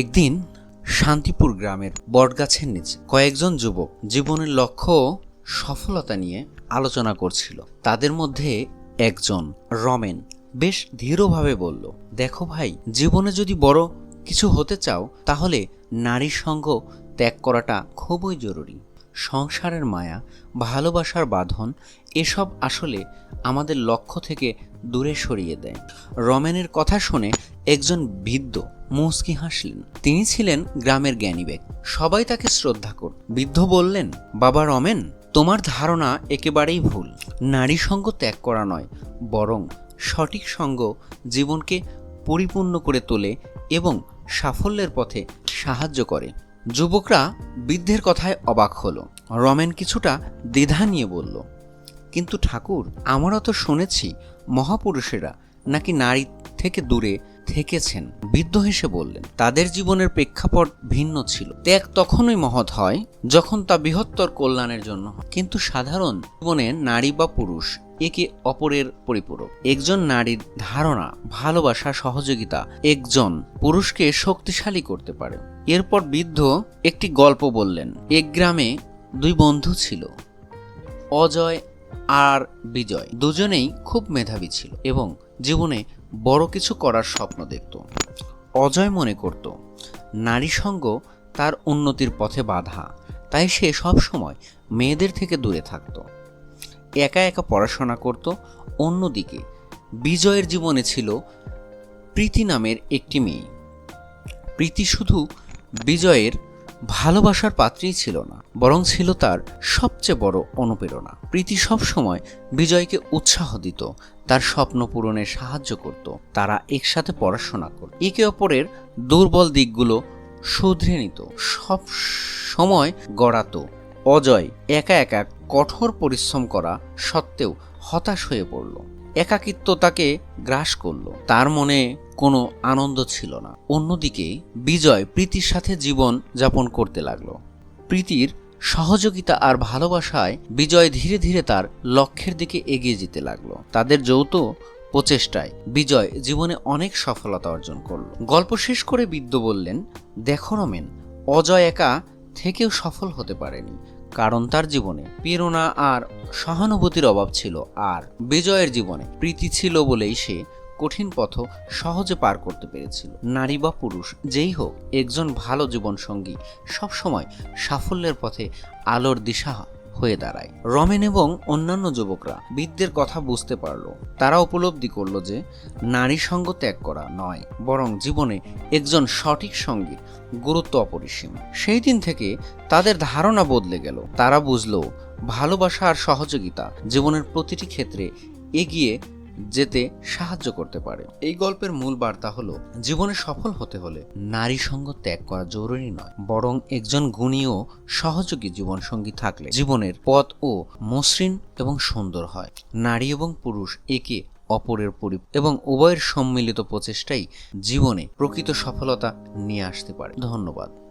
একদিন শান্তিপুর গ্রামের বটগাছের নিচে কয়েকজন যুবক জীবনের লক্ষ্য সফলতা নিয়ে আলোচনা করছিল। তাদের মধ্যে একজন রমেন বেশ ধীরভাবে বলল, দেখো ভাই, জীবনে যদি বড় কিছু হতে চাও, তাহলে নারীর সঙ্গ ত্যাগ করাটা খুবই জরুরি। সংসারের মায়া, ভালোবাসার বাঁধন, এসব আসলে আমাদের লক্ষ্য থেকে দূরে সরিয়ে দেয়। রমেনের কথা শুনে একজন বৃদ্ধ মুচকি হাসলেন। তিনি ছিলেন গ্রামের জ্ঞানী ব্যক্তি। সবাই তাকে শ্রদ্ধা কর। বৃদ্ধ বললেন, বাবা রমেন, তোমার ধারণা একেবারেই ভুল। নারী সঙ্গ ত্যাগ করা নয়, বরং সঠিক সঙ্গ জীবনকে পরিপূর্ণ করে তোলে এবং সাফল্যের পথে সাহায্য করে। যুবকরা বৃদ্ধের কথায় অবাক হলো। রমেন কিছুটা দ্বিধা নিয়ে বলল, কিন্তু ঠাকুর, আমরা তো শুনেছি মহাপুরুষেরা নাকি নারী থেকে দূরে থেকেছেন, বৃদ্ধ হেসে বললেন, তাদের জীবনের প্রেক্ষাপট ভিন্ন ছিল। ত্যাগ তখনই মহৎ হয় যখন তা বৃহত্তর কল্যাণের জন্য কিন্তু সাধারণ জীবনে নারী বা পুরুষ একে অপরের পরিপূরক। একজন নারীর ধারণা, ভালোবাসা, সহযোগিতা একজন পুরুষকে শক্তিশালী করতে পারে। এরপর বৃদ্ধ একটি গল্প বললেন। এক গ্রামে দুই বন্ধু ছিল, অজয় আর বিজয়। দুজনেই খুব মেধাবী ছিল এবং জীবনে বড় কিছু করার স্বপ্ন দেখত। অজয় মনে করত, নারী সঙ্গ তার উন্নতির পথে বাধা, তাই সে সব সময় মেয়েদের থেকে দূরে থাকত। একা একা পড়াশোনা করত, অন্যদিকে বিজয়ের জীবনে ছিল প্রীতি নামের একটি মেয়ে। প্রীতি শুধু বিজয়ের ভালোবাসার পাত্রই ছিল না, বরং ছিল তার সবচেয়ে বড় অনুপ্রেরণা। প্রীতি সবসময় বিজয়কে উৎসাহ দিত, তার স্বপ্ন পূরণে সাহায্য করত, তারা একসাথে পড়াশোনা করত। একে অপরের দুর্বল দিকগুলো শুধরে নিত, সব সময় গড়াতো। অজয় একা একা কঠোর পরিশ্রম করা সত্ত্বেও হতাশ হয়ে পড়ল। একাকিত্ব তাকে গ্রাস করল। তার মনে কোনো আনন্দ ছিল না। অন্যদিকে বিজয় প্রীতির সাথে জীবন যাপন করতে লাগল। প্রীতির সহযোগিতা আর ভালোবাসায় বিজয় ধীরে ধীরে তার লক্ষ্যের দিকে এগিয়ে যেতে লাগল। তাদের যৌথ প্রচেষ্টায় বিজয় জীবনে অনেক সফলতা অর্জন করল। গল্প শেষ করে বিদ্য বললেন, দেখো রমেন, অজয় একা থেকেও সফল হতে পারেনি। কারণ তার জীবনে প্রেরণা আর সহানুভূতির অভাব ছিল আর বিজয়ের জীবনে প্রীতি ছিল বলেই সে কঠিন পথ সহজে পার করতে পেরেছিল। নারী বা পুরুষ, যেই হোক, একজন ভালো জীবনসঙ্গী সবসময় সাফল্যের পথে আলোর দিশা হয়ে দাঁড়ায়। রমেন এবং অন্যান্য যুবকরা বিদ্যের কথা বুঝতে পারল। তারা উপলব্ধি করল যে নারী সঙ্গ ত্যাগ করা নয়, বরং জীবনে একজন সঠিক সঙ্গীর গুরুত্ব অপরিসীম। সেই দিন থেকে তাদের ধারণা বদলে গেল। তারা বুঝলো, ভালোবাসা আর সহযোগিতা জীবনের প্রতিটি ক্ষেত্রে এগিয়ে যেতে সাহায্য করতে পারে। এই গল্পের মূল বার্তা হলো, জীবনে সফল হতে হলে নারী সঙ্গ ত্যাগ করা জরুরি নয়, বরং একজন গুণী ও সহযোগী জীবনসঙ্গী থাকলে জীবনের পথ ও মসৃণ এবং সুন্দর হয়। নারী এবং পুরুষ একে অপরের পরি এবং উভয়ের সম্মিলিত প্রচেষ্টাই জীবনে প্রকৃত সফলতা নিয়ে আসতে পারে। ধন্যবাদ।